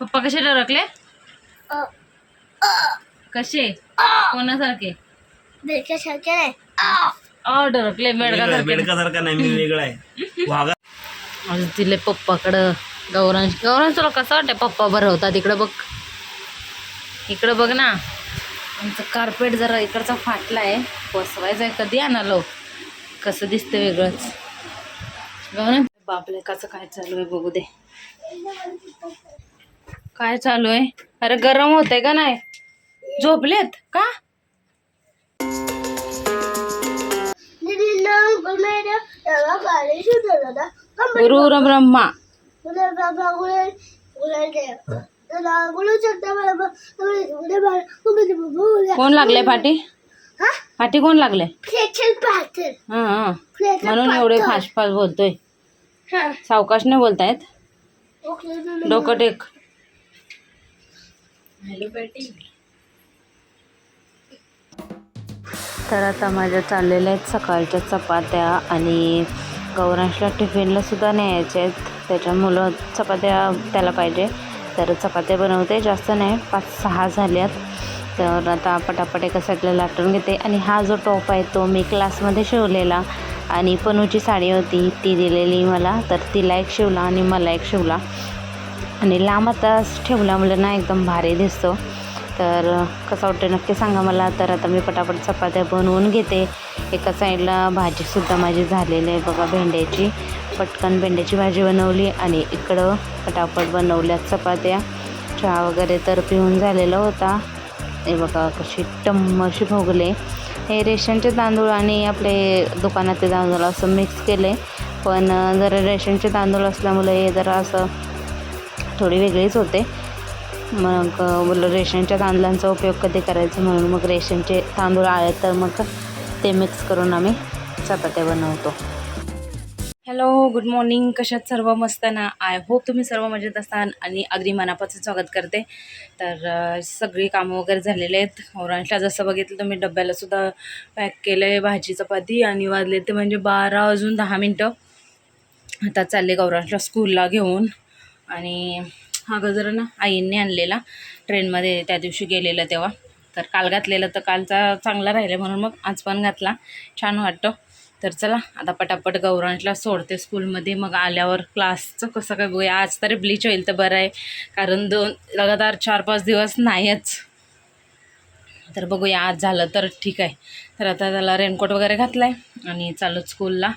पप्पा कसे डरकले कसे? कोणासारखे? सारखे नाही. अ. डरकले मेडकासारखे बेडकासारखा. नाही मी वेगळा आहे. वाघा आज दिले पप्पाकडं गौरांश गौरांश तुला कसं वाटतं पप्पा भरवतात इकडं बघ. इकडं बघ ना. आमचं कार्पेट जरा इकडचा फाटला आहे. बसवायचं आहे कधी आणालो कसं दिसतं वेगळंच. गौरांश बापलेकाचं काय चालू आहे बघू दे. काय चालू आहे अरे गरम होतंय का नाही? झोपलेत का? गुरु ब्रह्मा. कोण लागले पाठी पाठी कोण लागले हा म्हणून एवढे फास्ट फास्ट बोलतोय. सावकाश नाही बोलतायत. डोकं टेक. हॅलो तर आता माझ्या चाललेल्या आहेत सकाळच्या चपात्या आणि गौरांशला टिफिनला सुद्धा न्यायचे आहेत. त्याच्यामुळं चपात्या त्याला पाहिजे. तर चपात्या बनवते जास्त नाही. पाच सहा झाल्यात. तर आता पटापट एका साईडला लाटून घेते. आणि हा जो टॉप आहे तो मी क्लासमध्ये शिवलेला. आणि पनूची साडी होती ती दिलेली मला. तर तिला एक शिवला आणि मला एक शिवला. आणि लांब आता ठेवल्यामुळे ना एकदम भारी दिसतो. तर कसं वाटतं नक्की सांगा मला. तर आता मी पटापट चपात्या बनवून घेते. एका साईडला भाजीसुद्धा माझी झालेली आहे बघा भेंड्याची. पटकन भेंड्याची भाजी बनवली आणि इकडं पटापट बनवल्या चपात्या. चहा वगैरे तर पिऊन झालेला होता. हे बघा कशी टम्मशी भोगले. हे रेशनचे तांदूळ आणि आपले दुकानातले तांदूळ असं मिक्स केले. पण जरा रेशनचे तांदूळ असल्यामुळे हे जरा असं थोडी वेगळीच होते. मग रेशनच्या तांदळांचा उपयोग कधी करायचा म्हणून मग रेशनचे तांदूळ आले तर मग ते मिक्स करून आम्ही चपात्या बनवतो. हॅलो गुड मॉर्निंग कशात सर्व मस्त ना? आय होप तुम्ही सर्व मजेत असाल आणि अगदी मनापासून स्वागत करते. तर सगळी कामं वगैरे झालेले आहेत. ओरांशला जसं बघितलं तुम्ही डब्यालासुद्धा पॅक केलं आहे भाजी चपाती आणि वाजले ते म्हणजे बारा अजून दहा मिनटं. आता चालले गौरांशला स्कूलला घेऊन आणि हा गजरा ना आईंनी आणलेला ट्रेनमध्ये त्या दिवशी गेलेलं तेव्हा. तर काल घातलेलं तर कालचा चांगला राहिला म्हणून मग आज पण घातला. छान वाटतं. तर चला आता पटापट गौरांशला सोडते स्कूलमध्ये. मग आल्यावर क्लासचं कसं काय बघूया. आज तरी ब्लीच होईल तर बरं आहे. कारण दोन लगातार चार पाच दिवस नाहीच. तर बघूया आज झालं तर ठीक आहे. तर आता त्याला रेनकोट वगैरे घातला आहे आणि चालू स्कूलला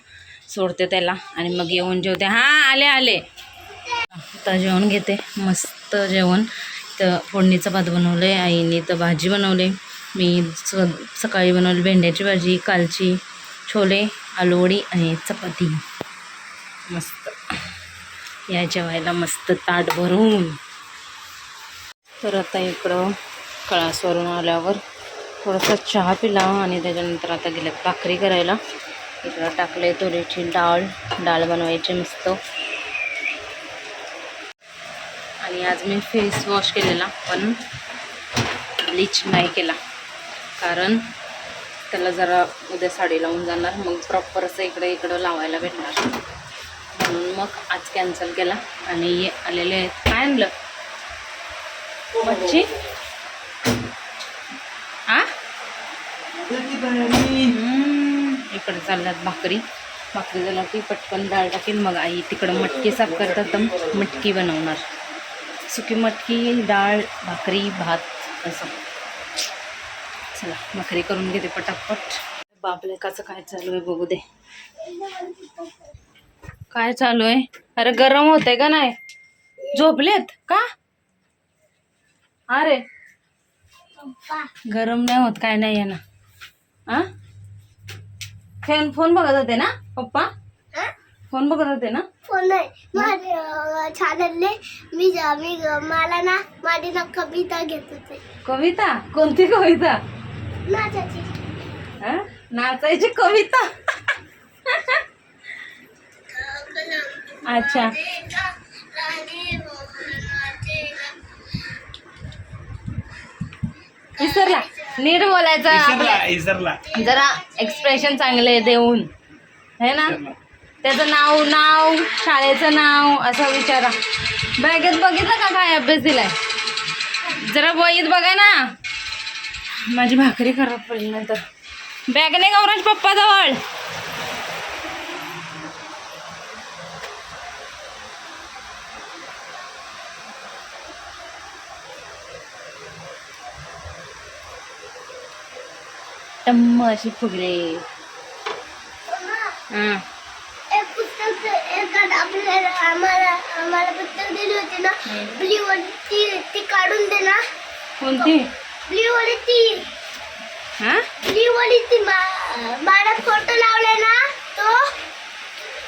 सोडते त्याला. आणि मग येऊन जेवते. हां आले आले. आता जेवण घेते. मस्त जेवण. तर फोडणीचं भात बनवलं आहे आईने तर भाजी बनवले. मी स सकाळी बनवली भेंड्याची भाजी कालची छोले आलूवडी आणि चपाती. मस्त. या जेवायला मस्त ताट भरून. तर आता इकडं कळासवरून आल्यावर थोडासा चहा पिला आणि त्याच्यानंतर आता गेले भाकरी करायला. इकडं टाकले तुरीची डाळ. डाळ बनवायची मस्त. आणि आज मी फेस वॉश केलेला पण ब्लीच नाही केला. कारण त्याला जरा उद्या साडी लावून जाणार मग प्रॉपर असं इकडे इकडं लावायला भेटणार. म्हणून मग आज कॅन्सल केला आणि आलेले आहेत. काय आणलं? मच्छी? आ? इकडे चालल्यात भाकरी. भाकरी झाला की पटकन डाळ टाकेल मग आई तिकडं मटकी साफ करतात तर मटकी बनवणार. सुकी मटकी डाळ भाकरी भात असं. चला भाकरी करून घेते पटापट. बापलेकाचं काय चालू आहे बघू दे. काय चालू आहे? अरे गरम होतंय का नाही? झोपलेत का? अरे. गरम नाही होत काय नाही आहे ना आ फोन बघत होते ना पप्पा? फोन बघत होते ना? फोन नाही. मी मी मला ना माझी ना कविता घेत होते. कविता? कोणती कविता? नाचाची हा? नाचायची कविता? अच्छा. विसरला नीट बोलायचं. इसरला इसरला. जरा एक्सप्रेशन चांगले देऊन. है ना? त्याचं नाव नाव शाळेचं नाव असं विचारा. बॅगेत बघितलं का काय अभ्यास दिलाय? जरा वहीत बघा ना. माझी भाकरी खराब पडली नंतर बॅग नाही गौराज पप्पा जवळ? टम्म अशी फुगले. हं. आपल्याला आम्हाला आम्हाला पुस्तक दिली होती ना? ब्ल्यू वाली ती ती काढून दे ना. कोणती? ब्ल्यू वाली ती हा? ब्ल्यू वाली ती मा- मला फोटो लावले ना तो.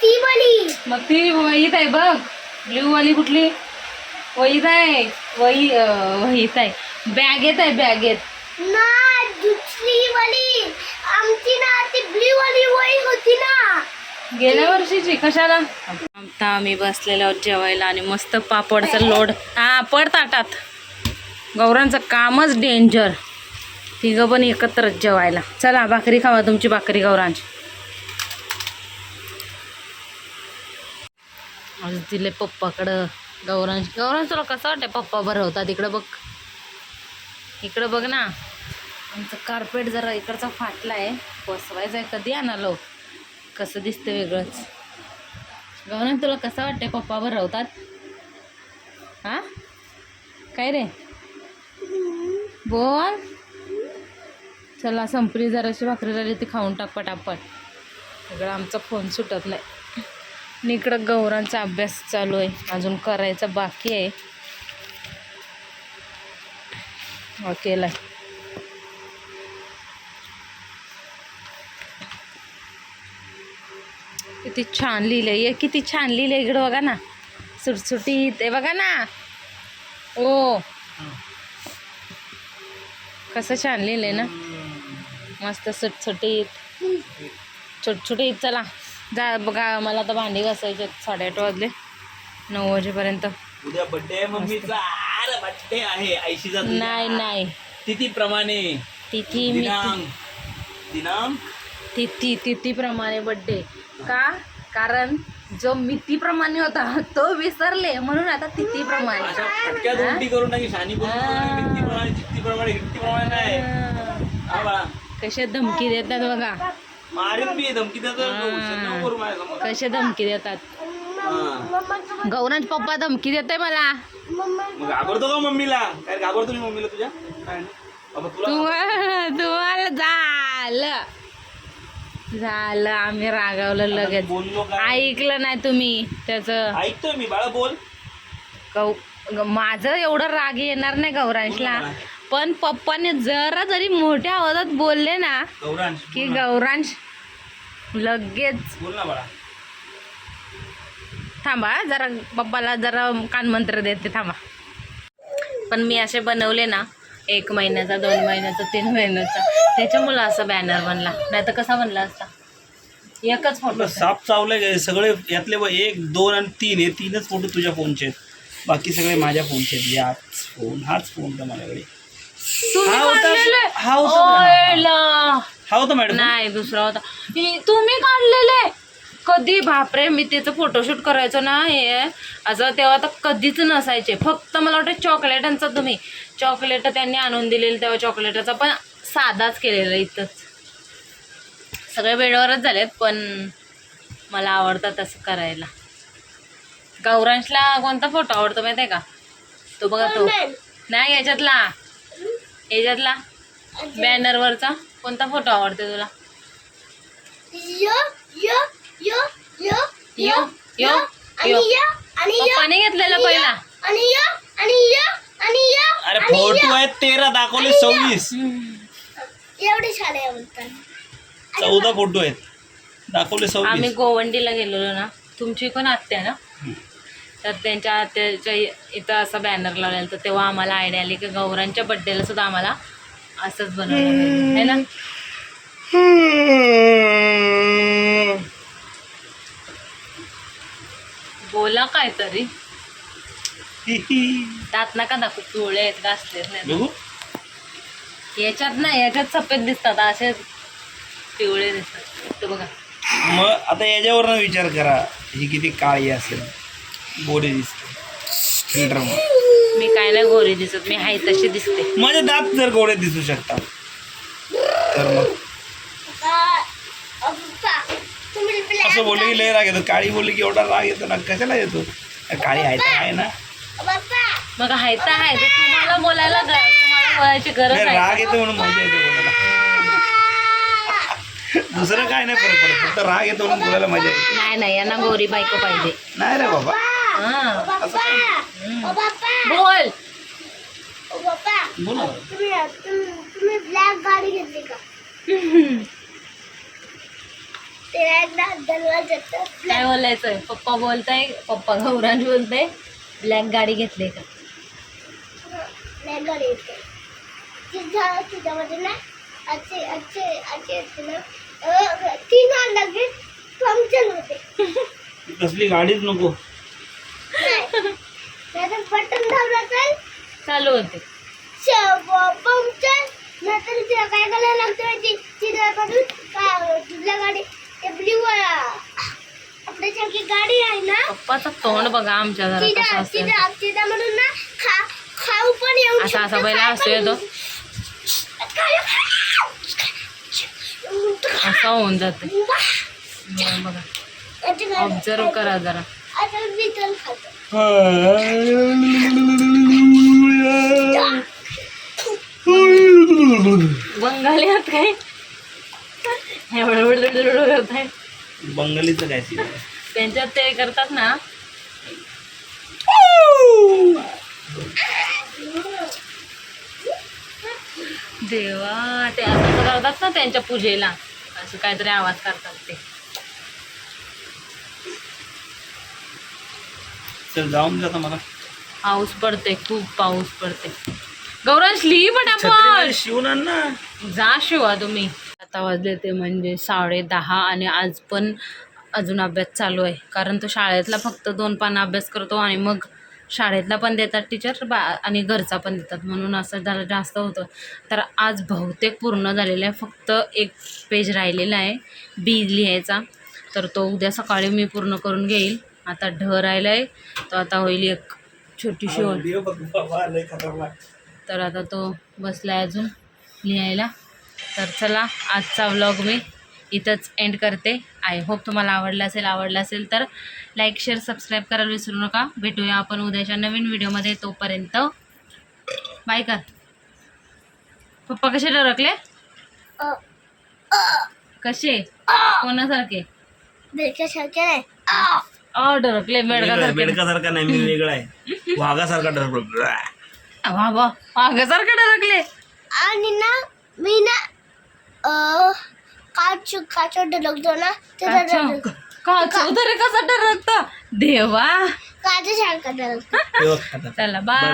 ती वाली. मग ती वहीत आहे बघ. ब्ल्यू वाली कुठली? वहीत आहे. वही अं, वहीत आहे. बॅगेत आहे बॅगेत. ना दुसरी वाली. आमची ना ती ब्ल्यू वाली वही होती ना. गेल्या वर्षीची कशाला? आता आम्ही बसलेलो आहोत जेवायला आणि मस्त पापडचा लोड. हा पड ताटात. गौरांचं कामच डेंजर तिघं पण एकत्रच जेवायला. चला भाकरी खावा तुमची भाकरी गौरांची. आज दिले पप्पाकडं. गौरांश गौरांश तुला कसं वाटतं पप्पा बरं होता तिकडं बघ. इकडं बघ ना. आमचं कार्पेट जरा इकडचा फाटला आहे बसवायचं आहे कधी आणालो कसं दिसतं वेगळंच. गौरांश तुला कसं वाटतंय पप्पा बरं हां हा? काय रे? बोल. चला संपली जराशी भाकरी राहिली ती खाऊन टाक पटापट. सगळं आमचा फोन सुटत नाही. आणि इकडं गौरांचा अभ्यास चालू आहे. अजून करायचा बाकी आहे. केला किती छान लिहिलंय. हे किती छान लिहिलंय इकडं बघा ना. सुटसुटीत. आहे बघा ना. ओ. कसं छान लिहिलंय ना. मस्त सुटसुटीत. छोटछोटीत चला. जा बघा मला आता भांडी घासायचे साडेआठ वाजले. नऊ वाजेपर्यंत. उद्या मम्मीचा अरे बर्थडे आहे. ऐशीचा. नाही नाही. तिथीप्रमाणे. तिथी मी दिनांक. दिनांक. तिथी तिथीप्रमाणे बड्डे का? कारण जो मितीप्रमाणे होता तो विसरले. म्हणून आता तिथीप्रमाणे कशा धमकी देतात बघा. धमकी. कशा धमकी देतात? हा. गौरांज पप्पा धमकी देते मला. घाबरतो का मम्मीला? काय घाबरतो मी मम्मीला तुझ्या? तुम्हाला तुम्हाला झालं. झालं आम्ही रागावलं लगेच. बोललो ऐकलं नाही तुम्ही त्याचं. ऐकतोय मी बाळा बोल. गौ ग- माझं एवढं राग येणार नाही गौरांशला. पण पप्पाने जरा जरी मोठ्या आवाजात बोलले ना गौरांश की बोल ना. गौरांश लगेच. बोल ना बाळा. थांबा हा, जरा पप्पाला जरा कानमंत्र देते थांबा. पण मी असे बनवले ना एक महिन्याचा दोन महिन्याचा तीन महिन्याचा. त्याच्यामुळं असा बॅनर बनला. नाही तर कसा बनला असता? एकच फोटो साप चावले गे सगळे यातले ब- एक दोन आणि तीन हे तीनच फोटो तुझ्या फोनचे आहेत. बाकी सगळे माझ्या फोनचे आहेत. याच फोन हाच फोन का माझ्याकडे. हा होता- हा. हा मॅडम नाही दुसरा होता. तुम्ही काढलेले? कधी? बापरे मी त्याचं फोटोशूट करायचो ना हे. असं तेव्हा तर कधीच नसायचे. फक्त मला वाटतं चॉकलेटांचा तुम्ही. चॉकलेट त्यांनी आणून दिलेलं तेव्हा चॉकलेटाचा पण साधाच केलेला इथंच. सगळे वेळेवरच झालेत पण मला आवडतं तसं करायला. गौरांशला कोणता फोटो आवडतो माहिती आहे का? तो बघा तो. नाही याच्यातला. याच्यातला. बॅनरवरचा कोणता फोटो आवडतो तुला? यो यो यो आणि यो. यो आणि यो पप्पाने घेतलेला पहिला. आणि यो आणि यो आणि यो अरे फोटो आहेत तेरा दाखवले सव्वीस. एवढे चौदा फोटो आहेत. दाखवले आम्ही सव्वीस गोवंडीला गेलेलो ना. तुमची पण आत्या ना? तर त्यांच्या आत्याच्या इथं असं बॅनर लावलेलं. तर तेव्हा आम्हाला आयडिया आली की गौरांच्या बड्डेला सुद्धा आम्हाला असंच बनवलं. आहे ना? बोला काय तरी त्यात नका दाखवू पिवळे आहेत घासलेत नाही बघू. याच्यात नाही याच्यात सफेद दिसतात असे पिवळे दिसतात. तो बघा. मग आता याच्यावरनं विचार करा ही किती काळी असेल. गोडी दिसते. फिल्टरमुळे मी काय नाही गोरी दिसत मी हाय तशी दिसते. माझे दात जर गोडे दिसू शकतात. तर मग पप्पा, अ, पप्पा, तुम्ही black असं बोलले की लय राग येतो. काळी बोलली की एवढा राग येतो ना कशाला येतो? काळी आहे तर आहे ना. मग हाय तर आहे. ते तुम्हाला बोलायला ग- तुम्हाला बोलायची गरज नाही, आहे. राग येतो म्हणून मजा येते बोलायला. दुसरं काय नाही फरक पडत. फक्त राग येतो म्हणून बोलायला मजा येते. नाही नाही. यांना गोरी बायको पाहिजे. नाही रे बाबा. हा. पप्पा बोल. बोल. तुम्ही तुम- तुम्ही ब्लॅक गाडी घेतली का? काय बोलायचंय पप्पा बोलताय पप्पा गौरांश बोलताय. ब्लॅक गाडी घेतली का? ब्लॅक गाडी तिच्यामध्ये ना अच्छे अच्छे ना तीन लगेच पंक्चर होते. कसली गाडीच नको. नाही. नाहीतर दाबलं तर चालू होते. पंक्चर नंतर तिला काय करायला लागतं माहिती? तिच्याकडून काय तुझ्या गाडी गाडी आहे ना? पप्पाचं तोंड बघा आमच्या घरात कसं तिला असतं तिला तिला म्हणून ना खा खाऊ पण येऊ असा असा शकतं, पहिला काय हसू पण येतो काय- असं होऊन जाते! बघा. ऑब्झर्व करा जरा. आता बंगाली आहात काय? करताय बंगालीचं काय त्यांच्यात ते करतात ना. देवा ते असं करतात ना त्यांच्या पूजेला. असं काहीतरी आवाज करतात ते. चल जाऊन जाता मला. पाऊस पडते खूप पाऊस पडते गौरांश लिही पटापट माझी शिवून जा शिवा तुम्ही. आता वाजले ते म्हणजे साडे दहा आणि आज पण अजून अभ्यास चालू आहे. कारण तो शाळेतला फक्त दोन पानं अभ्यास करतो आणि मग शाळेतला पण देतात टीचर बा आणि घरचा पण देतात. म्हणून असं जरा जास्त होतं. तर आज बहुतेक पूर्ण झालेलं आहे. फक्त एक पेज राहिलेला आहे. बी लिहायचा. तर तो उद्या सकाळी मी पूर्ण करून घेईल. आता ढ राहिला आहे तो आता होईल एक छोटीशी ओळ. तर आता तो बसला आहे अजून लिहायला. तर चला आजचा व्लॉग मी इथंच एंड करते. आय होप तुम्हाला आवडला असेल आवडला असेल तर लाईक शेअर सबस्क्राईब करायला विसरू नका. भेटूया आपण उद्याच्या नवीन व्हिडिओमध्ये तोपर्यंत. बाय कर. पप्पा कसे डरकले अ, कसे? कोणासारखे! अ. डरकले मेडकासारखे नाही मी वेगळा आहे. वाघासारखा डर वा वा वाघासारखे डरकले. आणि ना मी ना अ, काच काच डलगतो ना तर का चौधरी कसा डरकता देवा. काच तेव्हा खातात चला. बाय